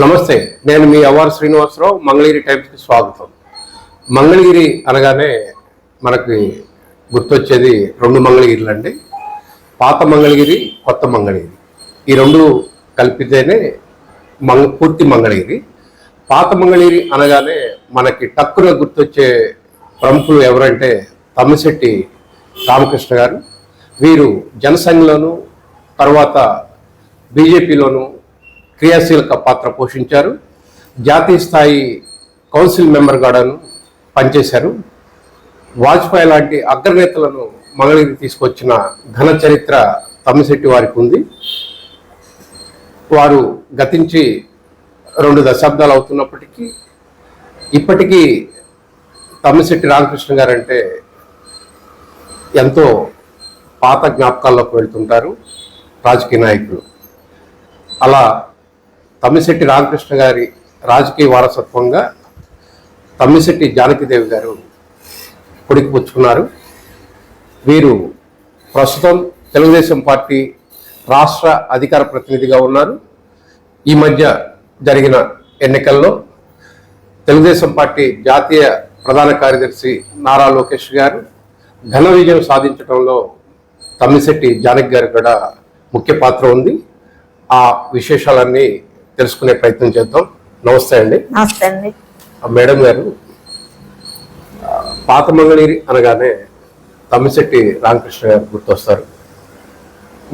నమస్తే నేను మీ అవార్ శ్రీనివాసరావు మంగళగిరి టైమ్స్కి స్వాగతం. మంగళగిరి అనగానే మనకి గుర్తొచ్చేది రెండు మంగళగిరిలు అండి పాత మంగళగిరి కొత్త మంగళగిరి. ఈ రెండు కలిపితేనే మంగ పూర్తి మంగళగిరి. పాత మంగళగిరి అనగానే మనకి టక్కున గుర్తొచ్చే ప్రముఖులు ఎవరంటే తమ్మిశెట్టి రామకృష్ణ గారు. వీరు జనసంఘలోను తర్వాత బీజేపీలోను క్రియాశీలక పాత్ర పోషించారు. జాతీయ స్థాయి కౌన్సిల్ మెంబర్ గాను పనిచేశారు. వాజ్పేయి లాంటి అగ్రనేతలను మంగళగిరి తీసుకొచ్చిన ఘన చరిత్ర తమ్మిశెట్టి వారికి ఉంది. వారు గతించి రెండు దశాబ్దాలు అవుతున్నప్పటికీ ఇప్పటికీ తమ్మిశెట్టి రామకృష్ణ గారు అంటే ఎంతో పాత జ్ఞాపకాల్లోకి వెళ్తుంటారు రాజకీయ నాయకులు. అలా తమ్మిశెట్టి రామకృష్ణ గారి రాజకీయ వారసత్వంగా తమ్మిశెట్టి జానకిదేవి గారు కొడుకు పుచ్చుకున్నారు. వీరు ప్రస్తుతం తెలుగుదేశం పార్టీ రాష్ట్ర అధికార ప్రతినిధిగా ఉన్నారు. ఈ మధ్య జరిగిన ఎన్నికల్లో తెలుగుదేశం పార్టీ జాతీయ ప్రధాన కార్యదర్శి నారా లోకేష్ గారు ఘన విజయం సాధించడంలో తమ్మిశెట్టి జానక్ గారు కూడా ముఖ్య పాత్ర ఉంది. ఆ విశేషాలన్నీ తెలుసుకునే ప్రయత్నం చేద్దాం. నమస్తే అండి. నమస్తే అండి. మేడం గారు పాత మంగళగిరి అనగానే తమ్మిశెట్టి రామకృష్ణ గారు గుర్తొస్తారు.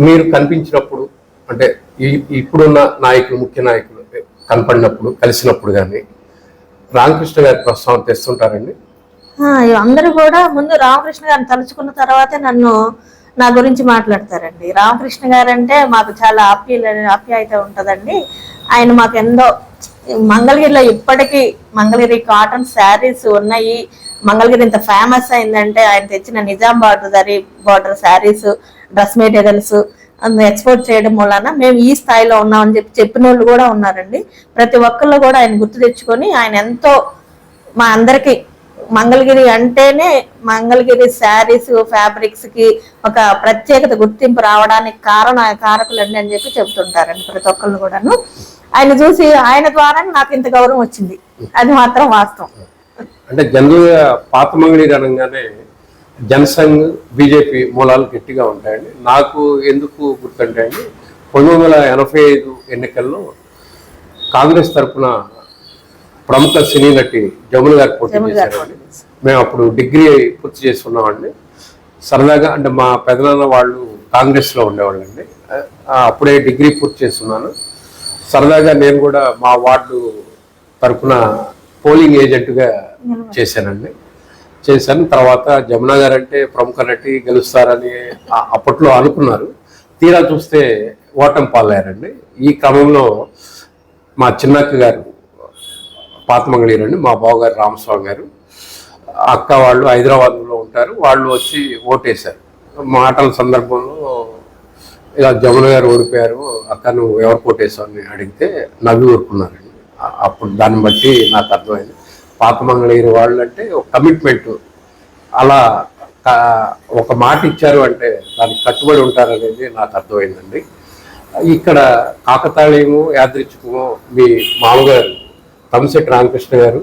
మీరు కనిపించినప్పుడు అంటే ఈ ఇప్పుడున్న నాయకులు ముఖ్య నాయకులు కనపడినప్పుడు కలిసినప్పుడు కానీ రామకృష్ణ గారి ప్రస్తావన తెస్తుంటారండి? అందరూ కూడా ముందు రామకృష్ణ గారిని తలుచుకున్న తర్వాతే నన్ను నా గురించి మాట్లాడతారండి. రామకృష్ణ గారు అంటే మాకు చాలా ఆప్యాయ ఆప్యాయత ఉంటుందండి. ఆయన మాకు ఎంతో మంగళగిరిలో ఇప్పటికీ మంగళగిరి కాటన్ శారీస్ ఉన్నాయి. మంగళగిరి ఇంత ఫేమస్ అయిందంటే ఆయన తెచ్చిన నిజాం బార్డర్ దరి border saris dress materials export చేయడం వలన మేము ఈ స్థాయిలో ఉన్నామని చెప్పి చెప్పిన వాళ్ళు కూడా ఉన్నారండి. ప్రతి ఒక్కళ్ళు కూడా ఆయన గుర్తు తెచ్చుకొని ఆయన ఎంతో మా అందరికి మంగళగిరి అంటేనే మంగళగిరి శారీస్ ఫ్యాబ్రిక్స్కి ఒక ప్రత్యేకత గుర్తింపు రావడానికి కారణ కారకులండి అని చెప్పి చెబుతుంటారండి ప్రతి ఒక్కళ్ళు కూడాను. ఆయన చూసి ఆయన ద్వారా నాకు ఇంత గౌరవం వచ్చింది. అది మాత్రం వాస్తవం. అంటే జనరల్గా పాత మంగళగిరి అనగానే జనసంఘ్ బీజేపీ మూలాలు గట్టిగా ఉంటాయండి. నాకు ఎందుకు గుర్తుంటాయండి పంతొమ్మిది వందల ఎనభై ఐదు ఎన్నికల్లో కాంగ్రెస్ తరఫున ప్రముఖ సినీ నటి జమున గారు పోటీ చేశారండి మేము అప్పుడు డిగ్రీ పూర్తి చేసుకున్నామండి. సరదాగా అంటే మా పెదనాన్న వాళ్ళు కాంగ్రెస్లో ఉండేవాళ్ళండి. అప్పుడే డిగ్రీ పూర్తి చేస్తున్నాను సరదాగా నేను కూడా మా వార్డు తరఫున పోలింగ్ ఏజెంట్గా చేశానండి. చేశాను. తర్వాత జమున గారు అంటే ప్రముఖ నటి గెలుస్తారని అప్పట్లో అనుకున్నారు. తీరా చూస్తే ఓటమి పాలయ్యారండి. ఈ క్రమంలో మా చిన్నక్క గారు పాతమంగళీరు అండి మా బావగారు రామస్వామి గారు. అక్క వాళ్ళు హైదరాబాద్లో ఉంటారు. వాళ్ళు వచ్చి ఓటేశారు. మాటల సందర్భంలో ఇలా జమున గారు ఓడిపోయారు. అక్క నువ్వు ఎవరు ఓటేశావు అని అడిగితే నవ్వి ఊరుకున్నారండి. అప్పుడు దాన్ని బట్టి నాకు అర్థమైంది. పాత మంగళగిరి వాళ్ళు అంటే ఒక కమిట్మెంట్. అలా ఒక మాట ఇచ్చారు అంటే దానికి కట్టుబడి ఉంటారనేది నాకు అర్థమైందండి. ఇక్కడ కాకతాళీయము యాదృచ్ఛికము మీ మామగారు తమశెట్టి రామకృష్ణ గారు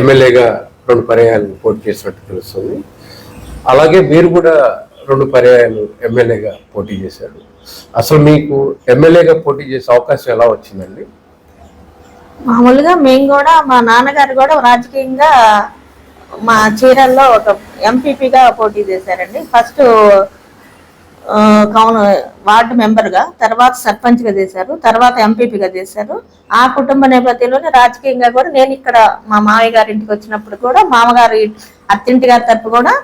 ఎమ్మెల్యేగా రెండు పర్యాయాలు పోటీ చేసినట్టు తెలుస్తుంది. అలాగే మీరు కూడా రెండు పర్యాయాలు ఎమ్మెల్యేగా పోటీ చేశారు. అసలు మీకు ఎమ్మెల్యేగా పోటీ చేసే అవకాశం ఎలా వచ్చిందండి? మామూలుగా మేము కూడా మా నాన్నగారు కూడా రాజకీయంగా మా చీరల్లో ఒక ఎంపీపీగా పోటీ చేశారండి. ఫస్ట్ కౌన్ వార్డు మెంబర్గా తర్వాత సర్పంచ్గా చేశారు తర్వాత ఎంపీపీగా చేశారు. ఆ కుటుంబ నేపథ్యంలోనే రాజకీయంగా కూడా నేను ఇక్కడ మా మామయ్య గారి ఇంటికి వచ్చినప్పుడు కూడా మామగారు అత్తింటి గారి తరపు కూడా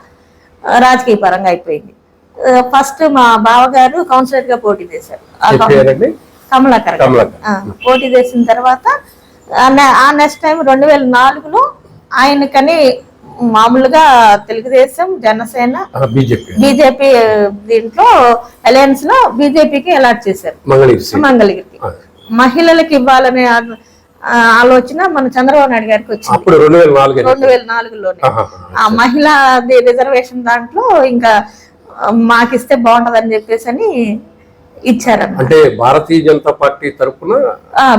రాజకీయ పరంగా అయిపోయింది. ఫస్ట్ మా బావగారు కౌన్సిలర్గా పోటీ చేశారు. కమలాకర్ పోటీ చేసిన తర్వాత ఆ నెక్స్ట్ టైం రెండు వేల నాలుగులో ఆయనకని మామూలుగా తెలుగుదేశం జనసేన బీజేపీ దీంట్లో అలయన్స్లో బీజేపీకి అలాట్ చేశారు. మంగళగిరికి. మహిళలకు ఇవ్వాలనే ఆలోచన మన చంద్రబాబు నాయుడు గారికి వచ్చింది రెండు వేల నాలుగు రెండు వేల నాలుగులోనే ఆహాహా. ఆ మహిళా రిజర్వేషన్ దాంట్లో ఇంకా మాకిస్తే బాగుంటదని చెప్పేసి అని ఇచ్చారన్నమాట అంటే భారతీయ జనతా పార్టీ తరఫున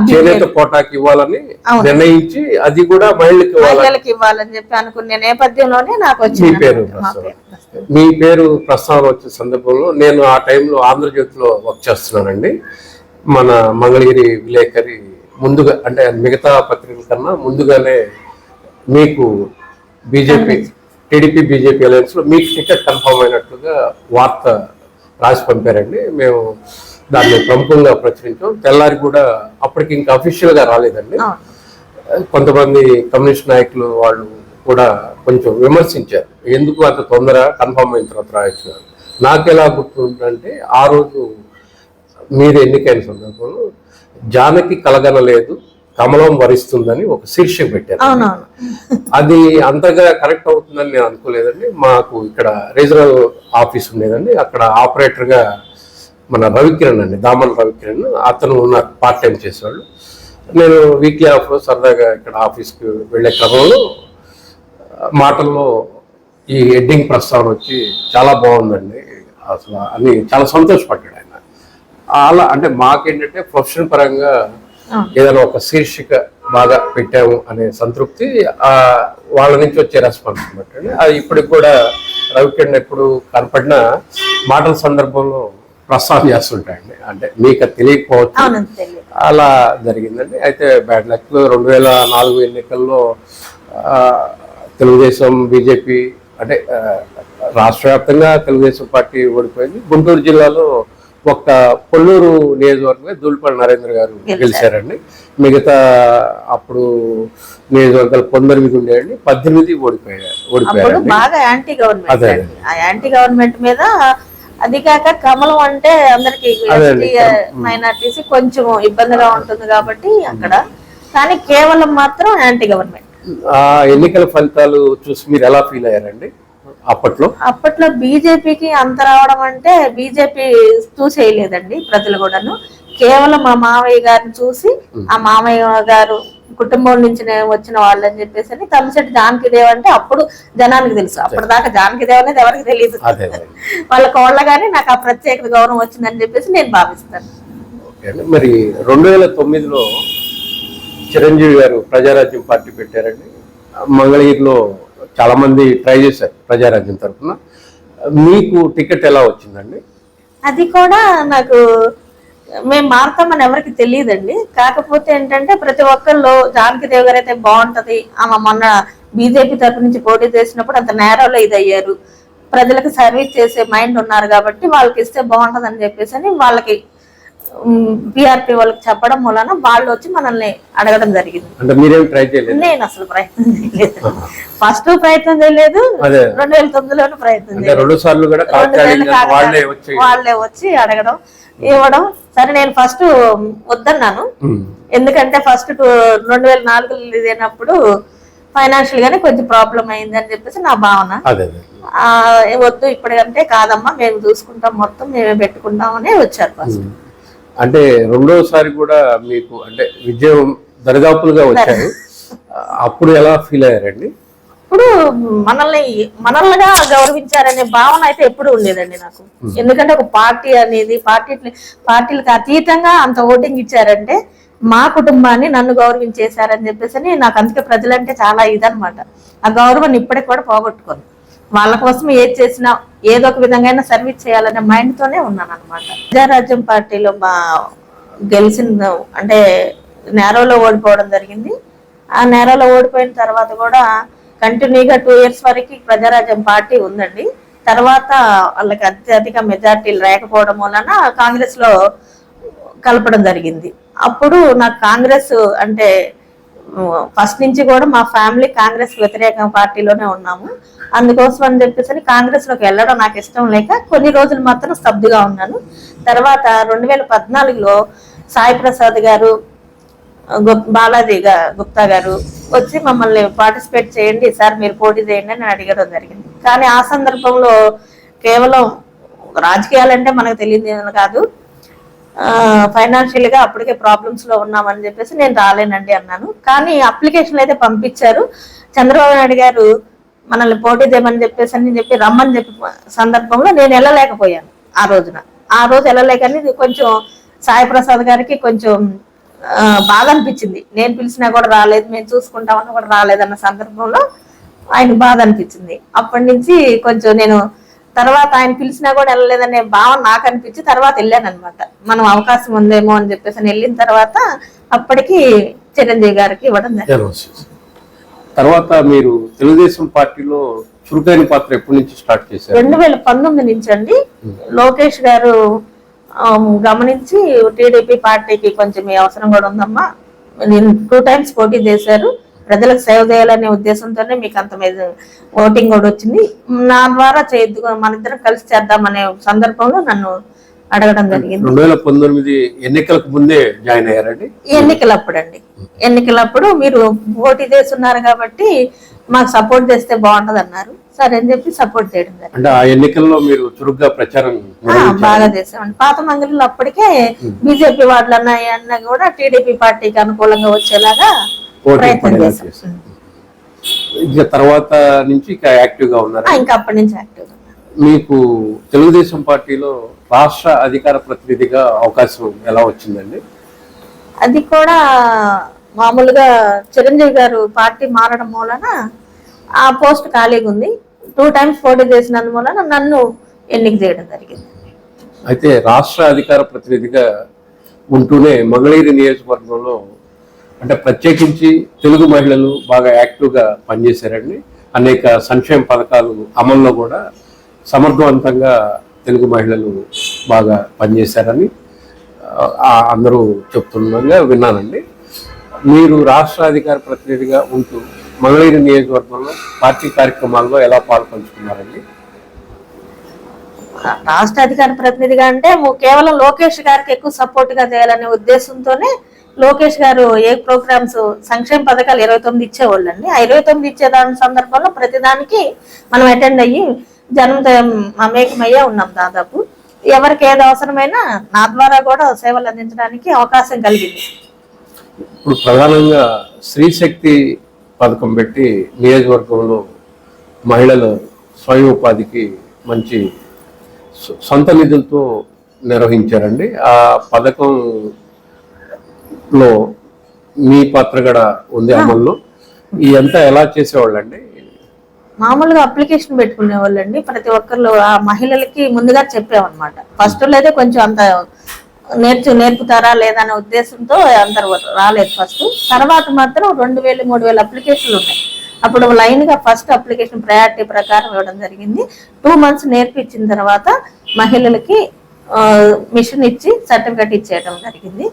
చేనేత కోటాకి ఇవ్వాలని. నిర్ణయించి అది కూడా మహిళలకు మహిళలకు ఇవ్వాలని చెప్పి అనుకునే నేపథ్యంలోనే నాకు వచ్చింది. మా. పేరు. మీ పేరు ప్రస్తావన వచ్చిన సందర్భంలో నేను ఆ టైంలో ఆంధ్రజ్యోతిలో వర్క్ చేస్తున్నానండి మన మంగళగిరి విలేకరి ముందుగా అంటే మిగతా పత్రికల కన్నా ముందుగానే మీకు బీజేపీ టీడీపీ బీజేపీ అలయన్స్లో మీకు టికెట్ కన్ఫర్మ్ అయినట్లుగా వార్త రాసి పంపారండి మేము దాన్ని ప్రముఖంగా ప్రచురించాం తెల్లారి కూడా అప్పటికి ఇంకా అఫీషియల్గా రాలేదండి. కొంతమంది కమ్యూనిస్ట్ నాయకులు వాళ్ళు కూడా కొంచెం విమర్శించారు ఎందుకు అంత తొందర కన్ఫర్మ్ అయిన తర్వాత రాయొచ్చు. నాకు ఎలా గుర్తుందంటే ఆ రోజు మీరు ఎన్నికైన సందర్భంలో జానకి కలగనలేదు కమలం వరిస్తుందని ఒక శీర్షిక పెట్టారు. అవునవును. అది అంతగా కరెక్ట్ అవుతుందని నేను అనుకోలేదండి. మాకు ఇక్కడ రీజనల్ ఆఫీస్ ఉండేదండి. అక్కడ ఆపరేటర్గా మన రవికిరణ్ అండి దామన్ రవికిరణ్. అతను నాకు పార్ట్ టైం చేసేవాళ్ళు. నేను వీక్లీ ఆఫ్ సరదాగా ఇక్కడ ఆఫీస్కి వెళ్ళే క్రమంలో మాటల్లో ఈ హెడ్డింగ్ ప్రస్తావన వచ్చి చాలా బాగుందండి. అసలు అని చాలా సంతోషపడ్డాడు ఆయన. అలా అంటే మాకేంటంటే ప్రొఫెషన్ పరంగా. ఏదైనా ఒక శీర్షిక బాగా పెట్టాము అనే సంతృప్తి ఆ వాళ్ళ నుంచి వచ్చే రెస్పాన్స్ అనమాట అది ఇప్పటికి కూడా రవికిరణ్ ఎప్పుడు కనపడిన మాటల సందర్భంలో ప్రస్తావన చేస్తుంటాయండి. అంటే మీకు అది తెలియకపోవచ్చు. అలా జరిగిందండి. అయితే బ్యాడ్ లక్ రెండు వేల నాలుగు ఎన్నికల్లో తెలుగుదేశం బీజేపీ అంటే రాష్ట్ర వ్యాప్తంగా తెలుగుదేశం పార్టీ ఓడిపోయింది. గుంటూరు జిల్లాలో ఒక్క పొల్లూరు నియోజకవర్గమే దూల్పల్లి నరేంద్ర గారు గెలిచారు. గెలిచారండి. మిగతా అప్పుడు నియోజకవర్గాలు పంతొమ్మిది ఉండేయండి పద్దెనిమిది ఓడిపోయారు అప్పుడు ఓడిపోయారండి బాగా యాంటీ గవర్నమెంట్ యాంటీ గవర్నమెంట్ మీద అది కాక కమలం అంటే అందరికి. మైనార్టీస్ కొంచెం ఇబ్బందిగా ఉంటుంది కాబట్టి అక్కడ. కానీ కేవలం మాత్రం యాంటీ గవర్నమెంట్. ఆ ఎన్నికల ఫలితాలు చూసి మీరు ఎలా ఫీల్ అయ్యారండి? అప్పట్లో? అప్పట్లో బీజేపీకి అంత రావడం అంటే బీజేపీ చూసేయలేదండి ప్రజలు కూడాను. కేవలం మా మామయ్య గారిని చూసి ఆ మామయ్య గారు కుటుంబం నుంచి వచ్చిన వాళ్ళని చెప్పేసి అని తమ్మిశెట్టి జానకి దేవ్ అంటే అప్పుడు జనానికి తెలుసు. అప్పటిదాకా జానకి దేవ్ అనేది ఎవరికి తెలియదు వాళ్ళ కోళ్ళగానే నాకు ఆ ప్రత్యేక గౌరవం వచ్చిందని చెప్పేసి నేను భావిస్తాను. మరి రెండు వేల తొమ్మిదిలో చిరంజీవి గారు ప్రజారాజ్యం పార్టీ పెట్టారండి. మంగళగిరిలో చాలామంది ట్రై చేశారు ప్రజారాజ్యం తరఫున. మీకు టికెట్ ఎలా వచ్చిందండి? అది కూడా నాకు మేము మారుతామని ఎవరికి తెలియదండి. కాకపోతే ఏంటంటే ప్రతి ఒక్కళ్ళు జానకి దేవ్ గారు అయితే బాగుంటది. ఆమె మొన్న బీజేపీ తరఫు నుంచి పోటీ చేసినప్పుడు అంత నేరంలో ఇది అయ్యారు. ప్రజలకు సర్వీస్ చేసే మైండ్ ఉన్నారు కాబట్టి వాళ్ళకి ఇస్తే బాగుంటది అని చెప్పేసి అని వాళ్ళకి పిఆర్పి వాళ్ళకి చెప్పడం వలన వాళ్ళు వచ్చి మనల్ని అడగడం జరిగింది. అంటే మీరేం ట్రై చేయలేదు? నేను అసలు ప్రయత్నం చేయలేదు. ఫస్ట్ ప్రయత్నం చేయలేదు. రెండు వేల తొమ్మిదిలోనూ ప్రయత్నం రెండు సార్లు కూడా వాళ్ళే. వచ్చి అడగడం ఇవ్వడం. సరే నేను ఫస్ట్ వద్దన్నాను. ఎందుకంటే ఫస్ట్ రెండు వేల నాలుగులో రిలీజ్ అయినప్పుడు ఫైనాన్షియల్ గానే కొంచెం ప్రాబ్లం అయింది అని చెప్పేసి నా భావన. వద్దు ఇప్పటికంటే కాదమ్మా మేము చూసుకుంటాం మొత్తం మేమే పెట్టుకుంటాం అని వచ్చారు ఫస్ట్. అంటే రెండోసారి కూడా మీకు అంటే విజయం దరిదాపులుగా వచ్చారు అప్పుడు ఎలా ఫీల్ అయ్యారండి? ఇప్పుడు మనల్ని మనల్నిగా గౌరవించారనే భావన అయితే ఎప్పుడు ఉండేదండి నాకు. ఎందుకంటే ఒక పార్టీ అనేది పార్టీ పార్టీలకు అతీతంగా అంత ఓటింగ్ ఇచ్చారంటే మా కుటుంబాన్ని నన్ను గౌరవించేశారని చెప్పేసి నాకు అందుకే ప్రజలంటే చాలా ఇదనమాట ఆ గౌరవాన్ని ఇప్పటికి కూడా పోగొట్టుకోను. వాళ్ళ కోసం ఏది చేసినా ఏదో ఒక విధంగా సర్వీస్ చేయాలనే మైండ్ తోనే ఉన్నాను అనమాట ప్రజారాజ్యం పార్టీలో మా గెలిచిన అంటే నేరోలో ఓడిపోవడం జరిగింది. ఆ నేరాలో ఓడిపోయిన తర్వాత కూడా కంటిన్యూగా టూ ఇయర్స్ వరకు ప్రజారాజ్యం పార్టీ ఉందండి. తర్వాత వాళ్ళకి అత్యధిక మెజార్టీలు లేకపోవడం వలన కాంగ్రెస్లో కలపడం జరిగింది. అప్పుడు నాకు కాంగ్రెస్ అంటే ఫస్ట్ నుంచి కూడా మా ఫ్యామిలీ కాంగ్రెస్ వ్యతిరేక పార్టీలోనే ఉన్నాము. అందుకోసం అని చెప్పేసి కాంగ్రెస్లోకి వెళ్ళడం నాకు ఇష్టం లేక కొన్ని రోజులు మాత్రం స్తబ్దుగా ఉన్నాను. తర్వాత రెండు వేల పద్నాలుగులో సాయి ప్రసాద్ గారు బాలాజీ గుప్తా గారు వచ్చి మమ్మల్ని పార్టిసిపేట్ చేయండి సార్ మీరు పోటీ చేయండి అని అడగడం జరిగింది. కానీ ఆ సందర్భంలో కేవలం రాజకీయాలంటే మనకు తెలియదు కాదు. ఫైనాన్షియల్గా అప్పటికే ప్రాబ్లమ్స్లో ఉన్నామని చెప్పేసి నేను రాలేనండి అన్నాను. కానీ అప్లికేషన్ అయితే పంపించారు. చంద్రబాబు నాయుడు గారు మనల్ని పోటీ చేయమని చెప్పేసి అని చెప్పి రమ్మని చెప్పి సందర్భంలో నేను వెళ్ళలేకపోయాను ఆ రోజున. ఆ రోజు వెళ్ళలే కొంచెం సాయి ప్రసాద్ గారికి కొంచెం బాధ అనిపించింది. నేను పిలిచినా కూడా రాలేదు మేము చూసుకుంటామని కూడా రాలేదన్న సందర్భంలో ఆయన బాధ అనిపించింది. అప్పటి నుంచి కొంచెం నేను తర్వాత ఆయన పిలిచినా కూడా వెళ్ళలేదనే భావన నాకు అనిపించి తర్వాత వెళ్ళాను అనమాట మనం అవకాశం ఉందేమో అని చెప్పేసి వెళ్ళిన తర్వాత అప్పటికి చిరంజీవి గారికి ఇవ్వడం. తర్వాత మీరు తెలుగుదేశం పార్టీలో చురుకైన పాత్ర ఎప్పటి నుంచి స్టార్ట్ చేశారు? రెండు వేల పంతొమ్మిది నుంచి అండి. లోకేష్ గారు గమనించి టీడీపీ పార్టీకి కొంచెం అవసరం కూడా ఉందమ్మా. నేను టూ టైమ్స్ పోటీ చేశారు. ప్రజలకు సేవ చేయాలనే ఉద్దేశంతోనే మీకు అంత మీద ఓటింగ్ కూడా వచ్చింది. నా ద్వారా చేయొద్దు మన ఇద్దరం కలిసి చేద్దామనే సందర్భంలో నన్ను అడగడం జరిగింది. రెండు వేల పంతొమ్మిది ఎన్నికలకు ముందే జాయిన్ అయ్యారండి? ఎన్నికలప్పుడు అండి ఎన్నికలప్పుడు మీరు పోటీ చేస్తున్నారు కాబట్టి మాకు సపోర్ట్ చేస్తే బాగుంటది అన్నారు సరే అని చెప్పి సపోర్ట్ చేయడం అంటే ఆ ఎన్నికల్లో మీరు చురుగ్గా ప్రచారం బాగా చేసామండి పాత మంగళూరులో అప్పటికే బీజేపీ వాళ్ళు అన్న కూడా టీడీపీ పార్టీకి అనుకూలంగా వచ్చేలాగా ప్రయత్నం పడేలా చేశాం. చేశారు. ఇక తర్వాత నుంచి ఇక యాక్టివ్గా ఉన్నారు? ఇంకా అప్పటి నుంచి యాక్టివ్ మీకు తెలుగుదేశం పార్టీలో రాష్ట్ర అధికార ప్రతినిధిగా అవకాశం ఎలా వచ్చిందండి? అది కూడా మామూలుగా చిరంజీవి గారు పార్టీ మారడం మూలన ఆ పోస్ట్ ఖాళీగా ఉంది. టూ టైమ్స్ పోటీ చేసినందు మూలన నన్ను ఎన్నిక చేయడం జరిగింది. అయితే రాష్ట్ర అధికార ప్రతినిధిగా ఉంటూనే మంగళగిరి నియోజకవర్గంలో అంటే ప్రత్యేకించి తెలుగు మహిళలు బాగా యాక్టివ్గా పనిచేశారండి. అనేక సంక్షేమ పథకాలు అమల్లో కూడా సమర్థవంతంగా తెలుగు మహిళలు బాగా పనిచేశారని అందరూ చెప్తుండగా విన్నానండి. మీరు రాష్ట్ర అధికార ప్రతినిధిగా ఉంటూ మంగళగిరి నియోజకవర్గంలో పార్టీ కార్యక్రమాల్లో ఎలా పాల్పంచుకున్నారండి రాష్ట్ర అధికార ప్రతినిధిగా అంటే కేవలం లోకేష్ గారికి ఎక్కువ సపోర్ట్గా చేయాలనే ఉద్దేశంతోనే లోకేష్ గారు ఏ ప్రోగ్రామ్స్ సంక్షేమ పథకాలు ఇరవై తొమ్మిది ఇచ్చేవాళ్ళు అండి ఆ ఇరవై తొమ్మిది ఇచ్చే దాని సందర్భంలో ప్రతిదానికి మనం అటెండ్ అయ్యి జనం అమేకమయ్యే ఉన్నాం దాదాపు. ఎవరికి ఏది అవసరమైనా నా ద్వారా కూడా సేవలు అందించడానికి అవకాశం కలిగింది. ఇప్పుడు ప్రధానంగా స్త్రీ శక్తి పథకం పెట్టి నియోజకవర్గంలో మహిళలు స్వయం ఉపాధికి మంచి సొంత నిధులతో నిర్వహించారండి. ఆ పథకం పథకంలో మీ పాత్ర కూడా ఉంది అమల్లో. ఈ అంతా ఎలా చేసేవాళ్ళండి? మామూలుగా అప్లికేషన్ పెట్టుకునే వాళ్ళండి ప్రతి ఒక్కరు ఆ మహిళలకి ముందుగా చెప్పామన్నమాట ఫస్ట్ అయితే కొంచెం అంత నేర్చు నేర్పుతారా లేదా అనే ఉద్దేశంతో అందరు రాలేదు ఫస్ట్. తర్వాత మాత్రం రెండు వేలు మూడు వేల అప్లికేషన్లు ఉన్నాయి. అప్పుడు లైన్గా ఫస్ట్ అప్లికేషన్ ప్రయారిటీ ప్రకారం ఇవ్వడం జరిగింది. టూ మంత్స్ నేర్పించిన తర్వాత మహిళలకి మిషన్ ఇచ్చి సర్టిఫికెట్ ఇచ్చేయడం జరిగింది.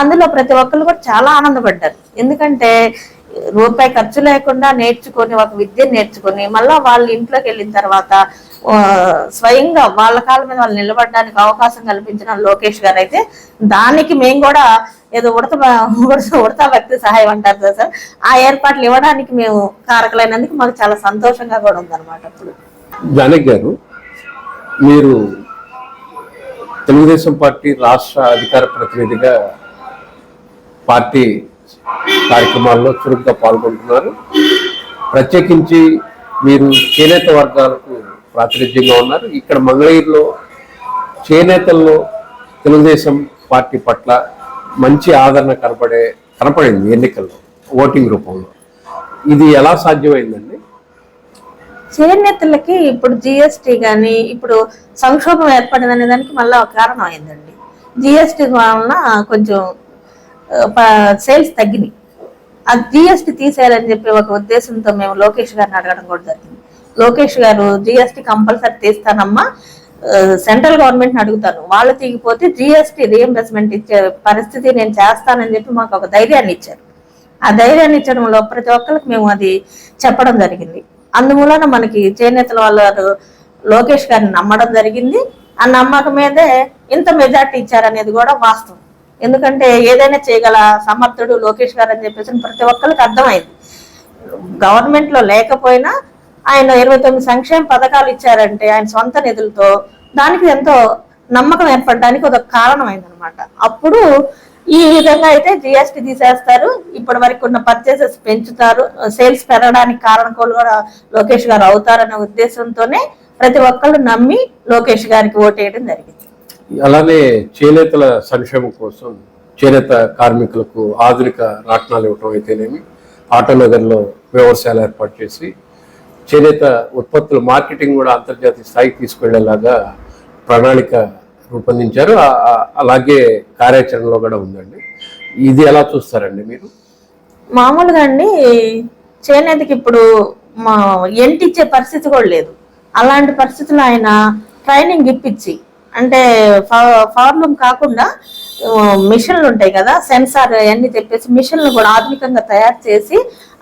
అందులో ప్రతి ఒక్కరు కూడా చాలా ఆనందపడ్డారు. ఎందుకంటే రూపాయి ఖర్చు లేకుండా నేర్చుకొని ఒక విద్య నేర్చుకొని మళ్ళీ వాళ్ళ ఇంట్లోకి వెళ్ళిన తర్వాత స్వయంగా వాళ్ళ కాళ్ళ మీద వాళ్ళు నిలబడడానికి అవకాశం కల్పించిన లోకేష్ గారు అయితే దానికి మేము కూడా ఏదో ఉడత ఉడత ఉడతా వ్యక్తి సహాయం అంటారు కదా సార్. ఆ ఏర్పాట్లు ఇవ్వడానికి మేము కారకులైనందుకు మాకు చాలా సంతోషంగా కూడా ఉందన్నమాట అప్పుడు. జానక్ గారు మీరు తెలుగుదేశం పార్టీ రాష్ట్ర అధికార ప్రతినిధిగా పార్టీ కార్యక్రమాల్లో చురుగ్గా పాల్గొంటున్నారు. ప్రత్యేకించి మీరు చేనేత వర్గాలకు ప్రాతినిధ్యంగా ఉన్నారు. ఇక్కడ మంగళగిరిలో చేనేతల్లో తెలుగుదేశం పార్టీ పట్ల మంచి ఆదరణ కనపడే కనపడింది ఎన్నికల్లో ఓటింగ్ రూపంలో. ఇది ఎలా సాధ్యమైందండి? చేనేతలకి ఇప్పుడు జిఎస్టి కానీ ఇప్పుడు సంక్షోభం ఏర్పడిందనే దానికి మళ్ళీ ఒక కారణం అయిందండి. జిఎస్టి వలన కొంచెం సేల్స్ తగ్గినాయి. ఆ జిఎస్టి తీసేయాలని చెప్పి ఒక ఉద్దేశంతో మేము లోకేష్ గారిని అడగడం కూడా జరిగింది. లోకేష్ గారు జిఎస్టి కంపల్సరీ తీస్తానమ్మా సెంట్రల్ గవర్నమెంట్ని అడుగుతాను. వాళ్ళు తీగిపోతే జిఎస్టి రియంబర్స్మెంట్ ఇచ్చే పరిస్థితి నేను చేస్తానని చెప్పి మాకు ఒక ధైర్యాన్ని ఇచ్చారు. ఆ ధైర్యాన్ని ఇచ్చడంలో ప్రతి ఒక్కరికి మేము అది చెప్పడం జరిగింది. అందువలన మనకి చేనేతల వాళ్ళు లోకేష్ గారిని నమ్మడం జరిగింది. ఆ నమ్మకం మీదే ఇంత మెజార్టీ ఇచ్చారనేది కూడా వాస్తవం. ఎందుకంటే ఏదైనా చేయగల సమర్థుడు లోకేష్ గారు అని చెప్పేసి ప్రతి ఒక్కరికి అర్థమైంది. గవర్నమెంట్లో లేకపోయినా ఆయన ఇరవై తొమ్మిది సంక్షేమ పథకాలు ఇచ్చారంటే ఆయన సొంత నిధులతో దానికి ఎంతో నమ్మకం ఏర్పడడానికి ఒక కారణమైందనమాట. అప్పుడు ఈ విధంగా అయితే జిఎస్టీ తీసేస్తారు ఇప్పటి వరకు ఉన్న పర్చేసెస్ పెంచుతారు. సేల్స్ పెరగడానికి కారణకోలు కూడా లోకేష్ గారు అవుతారనే ఉద్దేశంతోనే ప్రతి ఒక్కళ్ళు నమ్మి లోకేష్ గారికి ఓటేయడం జరిగింది. అలానే చేనేతల సంక్షేమం కోసం చేనేత కార్మికులకు ఆధునిక రాట్నాలు ఇవ్వటం అయితేనేమి ఆటోనగర్లో వ్యవసాయాలు ఏర్పాటు చేసి చేనేత ఉత్పత్తుల మార్కెటింగ్ కూడా అంతర్జాతీయ స్థాయికి తీసుకెళ్ళేలాగా ప్రణాళిక రూపొందించారు. అలాగే కార్యాచరణలో కూడా ఉందండి. ఇది ఎలా చూస్తారండి మీరు? మామూలుగా అండి చేనేతకి ఇప్పుడు మా ఎంటిచ్చే పరిస్థితి కూడా లేదు. అలాంటి పరిస్థితులు ఆయన ట్రైనింగ్ ఇప్పించి అంటే ఫార్లూమ్ కాకుండా మిషన్లు ఉంటాయి కదా సెన్సార్ అవన్నీ చెప్పేసి మిషన్లు కూడా ఆధునికంగా తయారు చేసి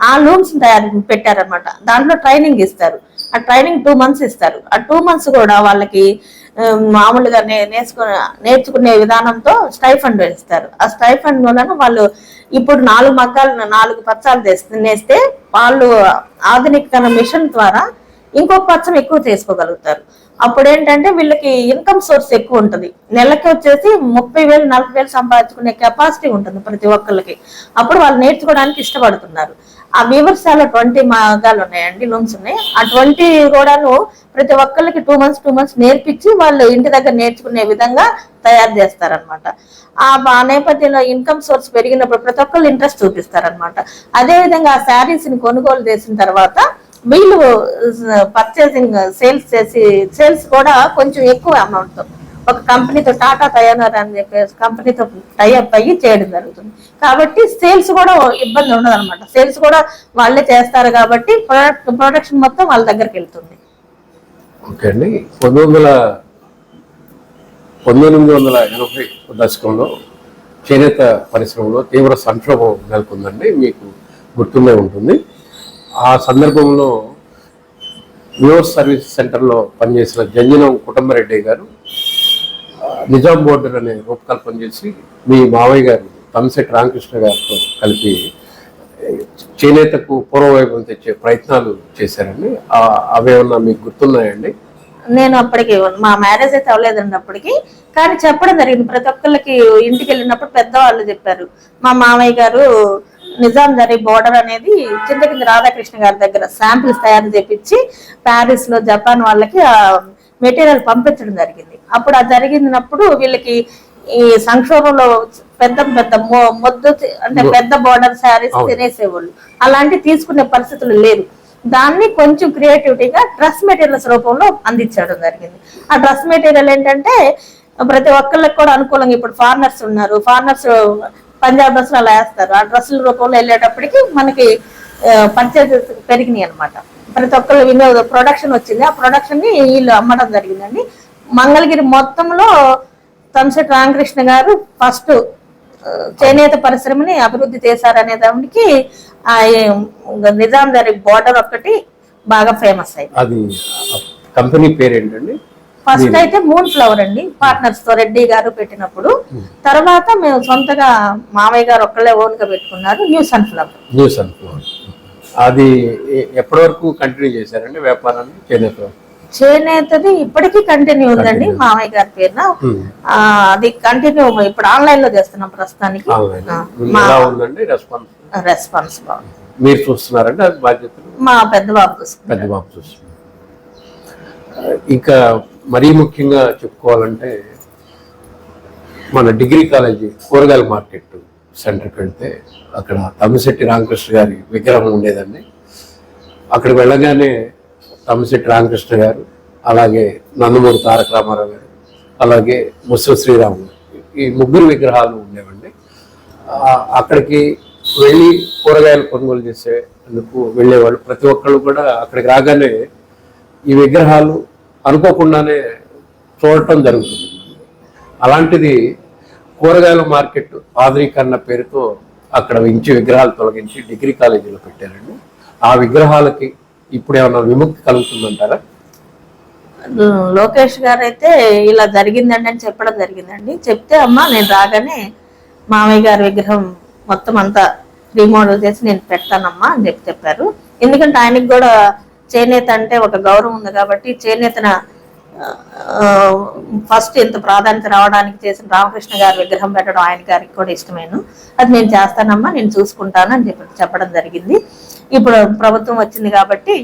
ఆ లూమ్స్ తయారు పెట్టారనమాట దాంట్లో ట్రైనింగ్ ఇస్తారు. ఆ ట్రైనింగ్ టూ మంత్స్ ఇస్తారు. ఆ టూ మంత్స్ కూడా వాళ్ళకి మామూలుగా నే నేర్చుకునే నేర్చుకునే విధానంతో స్టైఫండ్ వేస్తారు. ఆ స్టైఫండ్ వలన వాళ్ళు ఇప్పుడు నాలుగు మగ్గాలు నాలుగు పచ్చాలు తెస్తే నేస్తే వాళ్ళు ఆధునిక మిషన్ ద్వారా ఇంకొక పచ్చం ఎక్కువ చేసుకోగలుగుతారు. అప్పుడు ఏంటంటే వీళ్ళకి ఇన్కమ్ సోర్స్ ఎక్కువ ఉంటుంది. నెలకి వచ్చేసి ముప్పై వేలు నలభై వేలు సంపాదించుకునే కెపాసిటీ ఉంటుంది ప్రతి ఒక్కరికి అప్పుడు వాళ్ళు నేర్చుకోవడానికి ఇష్టపడుతున్నారు. ఆ వీవర్సాల ట్వంటీ మగాలు ఉన్నాయండి లోన్స్ ఉన్నాయి. ఆ ట్వంటీ కూడాను ప్రతి ఒక్కరికి టూ మంత్స్ టూ మంత్స్ నేర్పించి వాళ్ళు ఇంటి దగ్గర నేర్చుకునే విధంగా తయారు చేస్తారనమాట ఆ నేపథ్యంలో ఇన్కమ్ సోర్స్ పెరిగినప్పుడు ప్రతి ఒక్కళ్ళు ఇంట్రెస్ట్ చూపిస్తారనమాట అదే విధంగా ఆ శారీస్ని కొనుగోలు చేసిన తర్వాత వీళ్ళు పర్చేసింగ్ సేల్స్ చేసి సేల్స్ కూడా కొంచెం ఎక్కువ అమౌంట్తో. ఒక కంపెనీతో టాటా తయారు అని చెప్పేసి కంపెనీతో టైఅప్ అయ్యి చేయడం జరుగుతుంది. కాబట్టి సేల్స్ కూడా ఇబ్బంది ఉండదు అనమాట సేల్స్ కూడా వాళ్ళే చేస్తారు కాబట్టి ప్రొడక్ట్ ప్రొడక్షన్ మొత్తం వాళ్ళ దగ్గరికి వెళ్తుంది. ఓకే అండి. పంతొమ్మిది వందల పంతొమ్మిది వందల ఎనభై దశకంలో చేనేత పరిశ్రమలో తీవ్ర సంక్షోభం నెలకొందండి. మీకు గుర్తుండే ఉంటుంది. ఆ సందర్భంలో న్యూస్ సర్వీస్ సెంటర్లో పనిచేసిన జంజనం కుటుంబరెడ్డి గారు నిజాం బోర్డర్ అనే రూపకల్పన చేసి మీ మావయ్య గారు తమశెట్టి రామకృష్ణ గారితో కలిపి చేనేతకు పూర్వవైభవం తెచ్చే ప్రయత్నాలు చేశారండి. అవేమన్నా మీకు గుర్తున్నాయండి? నేను అప్పటికి మా మ్యారేజ్ అయితే అవ్వలేదండి అప్పటికి. కానీ చెప్పడం జరిగింది. ప్రతి ఒక్కళ్ళకి ఇంటికి వెళ్ళినప్పుడు పెద్దవాళ్ళు చెప్పారు. మా మామయ్య గారు నిజాం జరిగే బోర్డర్ అనేది చింతకింది రాధాకృష్ణ గారి దగ్గర శాంపిల్స్ తయారు చేపించి ప్యారిస్లో జపాన్ వాళ్ళకి మెటీరియల్ పంపించడం జరిగింది. అప్పుడు అది జరిగినప్పుడు వీళ్ళకి ఈ సంక్షోభంలో పెద్ద పెద్ద మొద్దు అంటే పెద్ద బోర్డర్ శారీస్. తినేసేవాళ్ళు. అలాంటి తీసుకునే పరిస్థితులు లేదు దాన్ని కొంచెం క్రియేటివిటీగా డ్రెస్ మెటీరియల్స్ రూపంలో అందించడం జరిగింది. ఆ డ్రెస్ మెటీరియల్ ఏంటంటే ప్రతి ఒక్కళ్ళకి కూడా అనుకూలంగా ఇప్పుడు ఫారినర్స్ ఉన్నారు. ఫారినర్స్ పంజాబ్ డ్రెస్సులు అలా వేస్తారు. ఆ డ్రెస్సుల రూపంలో వెళ్ళేటప్పటికి మనకి పర్చేజెస్ పెరిగినాయి అనమాట ప్రతి ఒక్కళ్ళు వినియోగ ప్రొడక్షన్ వచ్చింది. ఆ ప్రొడక్షన్ని వీళ్ళు అమ్మడం జరిగిందండి. మంగళగిరి మొత్తంలో తమశెట్టి రామకృష్ణ గారు ఫస్ట్ చేనేత పరిశ్రమని అభివృద్ధి చేశారనే దానికి ఆ నిజాం గారి బోర్డర్ ఒక్కటి బాగా ఫేమస్ అయింది. అది కంపెనీ పేరు ఏంటండి ఫస్ట్ అయితే మూన్ ఫ్లవర్ అండి పార్ట్నర్స్తో రెడ్డి గారు పెట్టినప్పుడు. తర్వాత మేము సొంతగా మామయ్య గారు ఒక్కళ్ళే ఓన్గా పెట్టుకున్నారు న్యూ సన్ ఫ్లవర్ న్యూస్ అనుకోండి అది ఎ- ఎప్పటి వరకు కంటిన్యూ చేశారండి వ్యాపారాన్ని చేనేత? చేనేతది ఇప్పటికీ కంటిన్యూ ఉందండి. మామయ్య గారి పేరున. అది కంటిన్యూ ఇప్పుడు ఆన్లైన్లో చేస్తున్నాం ప్రస్తుతానికి. రెస్పాన్స్ బాగుంది. మీరు చూస్తున్నారంటే అది మా పెద్ద బాబు చూసుకున్నారు పెద్ద బాబు చూస్తున్నారు ఇంకా మరీ ముఖ్యంగా చెప్పుకోవాలంటే మన డిగ్రీ కాలేజీ కూరగాయల మార్కెట్ సెంటర్కి వెళ్తే అక్కడ తమ్మిశెట్టి రామకృష్ణ గారి విగ్రహం ఉండేదండి. అక్కడికి వెళ్ళగానే తమ్మిశెట్టి రామకృష్ణ గారు అలాగే నందమూరి తారక రామారావు గారు అలాగే ముస్సు శ్రీరాము ఈ ముగ్గురు విగ్రహాలు ఉండేవండి. అక్కడికి వెళ్ళి కూరగాయలు కొనుగోలు చేసేందుకు వెళ్ళేవాళ్ళు. ప్రతి ఒక్కళ్ళు కూడా అక్కడికి రాగానే ఈ విగ్రహాలు అనుకోకుండానే చూడటం జరుగుతుంది. అలాంటిది కూరగాయల మార్కెట్ ఆధునీకరణ పేరుతో అక్కడ ఇంచి విగ్రహాలు తొలగించి డిగ్రీ కాలేజీలో పెట్టారండి. ఆ విగ్రహాలకి ఇప్పుడు ఏమన్నా విముక్తి కలుగుతుందంటారా? లోకేష్ గారు అయితే ఇలా జరిగిందండి అని చెప్పడం జరిగిందండి. చెప్తే అమ్మా నేను రాగానే మామయ్య గారి విగ్రహం మొత్తం అంతా రీమోడల్ చేసి నేను పెడతానమ్మా అని చెప్పి చెప్పారు. ఎందుకంటే ఆయనకి కూడా చేనేత అంటే ఒక గౌరవం ఉంది కాబట్టి చేనేతన ఫస్ట్ ఇంత ప్రాధాన్యత రావడానికి చేసిన రామకృష్ణ గారి విగ్రహం పెట్టడం ఆయన గారికి కూడా ఇష్టమేను. అది నేను చేస్తానమ్మా నేను చూసుకుంటాను అని చెప్పి చెప్పడం జరిగింది. ఇప్పుడు ప్రభుత్వం వచ్చింది కాబట్టి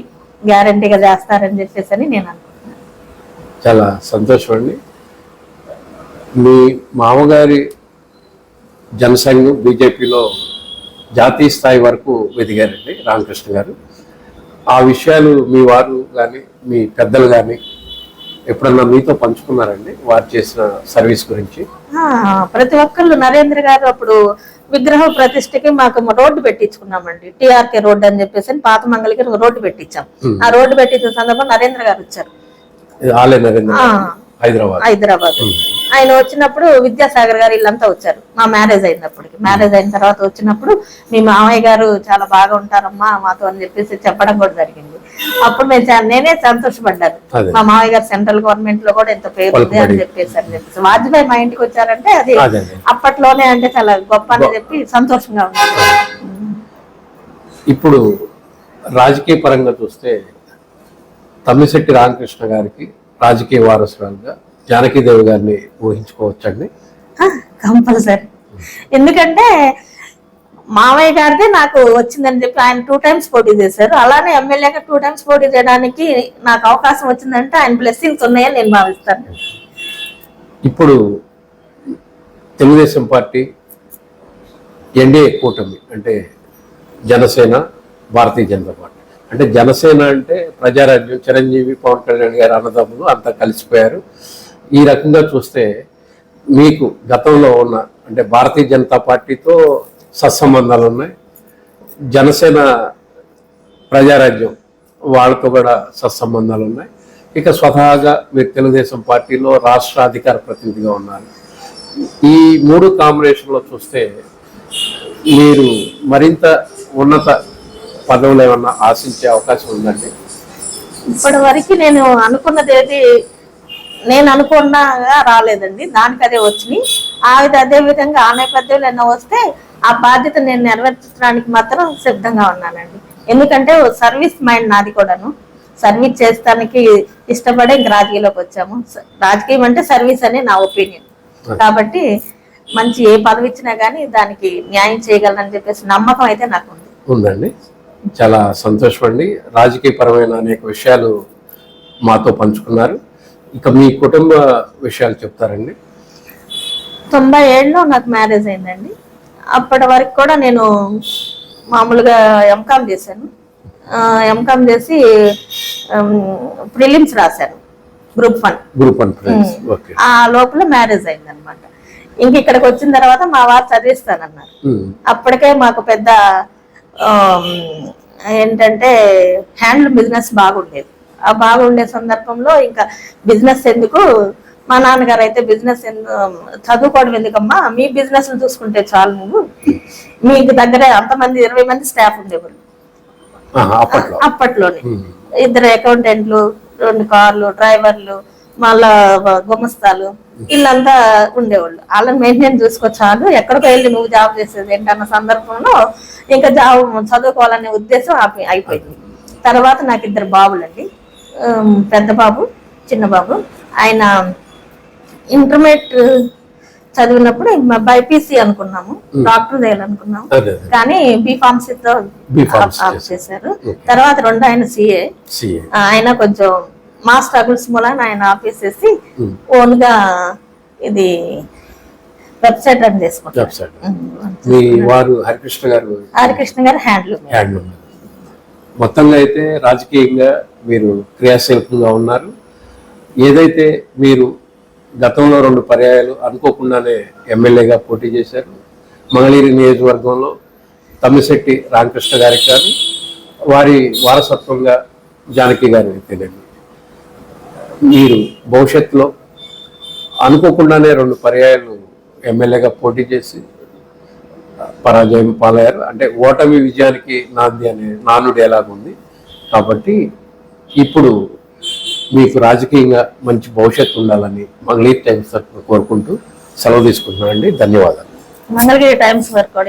గ్యారంటీగా చేస్తారని చెప్పేసి అని నేను అనుకుంటున్నాను. చాలా సంతోషం అండి. మీ మామగారి జనసంఘం బీజేపీలో జాతీయ స్థాయి వరకు ఎదిగారండి రామకృష్ణ గారు. ఆ విషయాలు మీ వారు కానీ మీ పెద్దలు కానీ ఎప్పుడన్నా మీతో పంచుకున్నారండి? వారు చేసిన సర్వీస్ గురించి? ప్రతి ఒక్కళ్ళు నరేంద్ర గారు అప్పుడు విగ్రహ ప్రతిష్టకి మాకు రోడ్డు పెట్టించుకున్నామండి. టిఆర్కే రోడ్డు అని చెప్పేసి పాత మంగళకి రోడ్డు పెట్టించాం. ఆ రోడ్డు పెట్టించిన సందర్భం నరేంద్ర గారు వచ్చారు హైదరాబాద్. హైదరాబాద్. ఆయన వచ్చినప్పుడు విద్యాసాగర్ గారు వీళ్ళంతా వచ్చారు. మా మ్యారేజ్ అయినప్పటికి. మ్యారేజ్ అయిన తర్వాత వచ్చినప్పుడు మీ మామయ్య గారు చాలా బాగా ఉంటారమ్మా మాతో అని చెప్పేసి చెప్పడం కూడా జరిగింది. అప్పుడు నేను నేనే సంతోషపడ్డాను. మా మామయ్య గారు సెంట్రల్ గవర్నమెంట్లో కూడా ఎంత పేరు ఉంది అని చెప్పేసి అని చెప్పేసి. వాజ్పేయి మా ఇంటికి వచ్చారంటే అదే. అప్పట్లోనే అంటే చాలా గొప్ప అని చెప్పి సంతోషంగా ఉంది ఇప్పుడు రాజకీయ పరంగా చూస్తే తమ్మిశెట్టి రామకృష్ణ గారికి రాజకీయ వారసురాలుగా జానకీదేవి గారిని ఊహించుకోవచ్చండి. కంపల్సరీ. ఎందుకంటే మామయ్య గారిదే నాకు వచ్చిందని చెప్పి ఆయన టూ టైమ్స్ పోటీ చేశారు. అలానే ఎమ్మెల్యేగా టూ టైమ్స్ పోటీ చేయడానికి నాకు అవకాశం వచ్చిందంటే ఆయన బ్లెస్సింగ్స్ ఉన్నాయని నేను భావిస్తాను. ఇప్పుడు తెలుగుదేశం పార్టీ ఎన్డీఏ కూటమి అంటే జనసేన భారతీయ జనతా పార్టీ. అంటే జనసేన అంటే ప్రజారాజ్యం చిరంజీవి పవన్ కళ్యాణ్ గారు అన్నదమ్ములు అంతా కలిసిపోయారు. ఈ రకంగా చూస్తే మీకు గతంలో ఉన్న అంటే భారతీయ జనతా పార్టీతో సత్సంబంధాలు ఉన్నాయి. జనసేన ప్రజారాజ్యం వాళ్ళతో కూడా సత్సంబంధాలు ఉన్నాయి. ఇక స్వతహాగా మీరు తెలుగుదేశం పార్టీలో రాష్ట్ర అధికార ప్రతినిధిగా ఉన్నారు. ఈ మూడు కాంబినేషన్లో చూస్తే మీరు మరింత ఉన్నత పదవులు ఏమన్నా ఆశించే అవకాశం ఉందండి? ఇప్పటి వరకు నేను అనుకున్నది ఏది నేను అనుకున్నగా రాలేదండి. దానికి అదే వచ్చినాయి ఆవిడ అదే విధంగా ఆ నేపథ్యంలో ఎన్నో వస్తే ఆ బాధ్యత నేను నెరవేర్చడానికి మాత్రం సిద్ధంగా ఉన్నానండి. ఎందుకంటే సర్వీస్ మైండ్ నాది కూడాను. సర్వీస్ చేస్తానికి ఇష్టపడే ఇంక రాజకీయాల్లోకి వచ్చాము. రాజకీయం అంటే సర్వీస్ అని నా ఒపీనియన్. కాబట్టి మంచి ఏ పదవి ఇచ్చినా కానీ దానికి న్యాయం చేయగలనని చెప్పేసి నమ్మకం అయితే నాకు ఉంది. ఉందండి. చాలా సంతోషం అండి రాజకీయపరమైన అనేక విషయాలు మాతో పంచుకున్నారు. ఇక మీ కుటుంబ విషయాలు చెప్తారండి. తొంభై ఏడులో నాకు మ్యారేజ్ అయిందండి. అప్పటి వరకు కూడా నేను మామూలుగా ఎంకామ్ చేశాను. ఎంకామ్ చేసి ప్రిలిమ్స్ రాశాను. Group one. Group okay. ఆ లోపల మ్యారేజ్ అయింది అనమాట ఇంక ఇక్కడికి వచ్చిన తర్వాత మా వారు చదివిస్తానన్నారు. అప్పటికే మాకు పెద్ద ఏంటంటే హ్యాండ్లూమ్ బిజినెస్ బాగుండేది. ఆ బాగుండే సందర్భంలో ఇంకా బిజినెస్ ఎందుకు మా నాన్నగారు అయితే బిజినెస్ చదువుకోవడం ఎందుకమ్మా? మీ బిజినెస్ చూసుకుంటే చాలు నువ్వు. మీకు దగ్గర అంతమంది ఇరవై మంది స్టాఫ్ ఉండేవాళ్ళు. అప్పట్లోనే. ఇద్దరు అకౌంటెంట్లు రెండు కార్లు డ్రైవర్లు మళ్ళా గుమస్తాలు వీళ్ళంతా ఉండేవాళ్ళు. వాళ్ళని మెయింటైన్ చూసుకో చాలు. ఎక్కడికో వెళ్ళి నువ్వు జాబ్ చేసేది ఏంటన్న సందర్భంలో ఇంకా జాబ్ చదువుకోవాలనే ఉద్దేశం అయిపోయింది. తర్వాత నాకు ఇద్దరు బాబులండి. పెద్ద బాబు చిన్న బాబు. ఆయన ఇంటర్మీడియట్ చదివినప్పుడు బైపీసీ అనుకున్నాము డాక్టర్ చేయాలనుకున్నాము కానీ బీ ఫార్మసీతో బీ ఫార్మసీ ఆప్ చేశారు. తర్వాత రెండు ఆయన సిఏ. ఆయన కొంచెం మా స్ట్రగుల్స్ మూలన ఆయన ఆపేసేసి Hmm. ఓన్గా ఇది వెబ్సైట్ రన్ చేసుకుంటారు. వారు హరికృష్ణ గారు హరికృష్ణ గారు హ్యాండ్లూమ్. హ్యాండ్లూమ్. మొత్తంగా అయితే రాజకీయంగా మీరు క్రియాశీలకంగా ఉన్నారు. ఏదైతే మీరు గతంలో రెండు పర్యాయాలు అనుకోకుండానే ఎమ్మెల్యేగా పోటీ చేశారు. మంగళగిరి నియోజకవర్గంలో తమ్మిశెట్టి రామకృష్ణ గారికి గారు వారి వారసత్వంగా జానకి గారు తెలియదు మీరు భవిష్యత్తులో అనుకోకుండానే రెండు పర్యాయాలు ఎమ్మెల్యేగా పోటీ చేసి పరాజయం పాలయ్యారు. అంటే ఓటమి విజయానికి నాంది అనే నానుడు ఎలాగుంది? కాబట్టి ఇప్పుడు మీకు రాజకీయంగా మంచి భవిష్యత్తు ఉండాలని మంగళీర్ టైమ్స్ తరఫున కోరుకుంటూ సెలవు తీసుకుంటున్నానండి. ధన్యవాదాలు. మంగళగిరి టైమ్స్ వరకు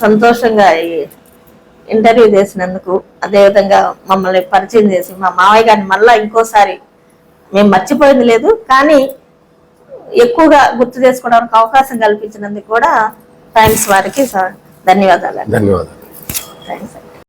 సంతోషంగా ఇంటర్వ్యూ చేసినందుకు అదేవిధంగా మమ్మల్ని పరిచయం చేసి మా మావయ్య గారిని మళ్ళా ఇంకోసారి మేము మర్చిపోయింది లేదు కానీ ఎక్కువగా గుర్తు చేసుకోవడానికి అవకాశం కల్పించినందుకు కూడా టైమ్స్ వారికి ధన్యవాదాలు. ధన్యవాదాలు థ్యాంక్స్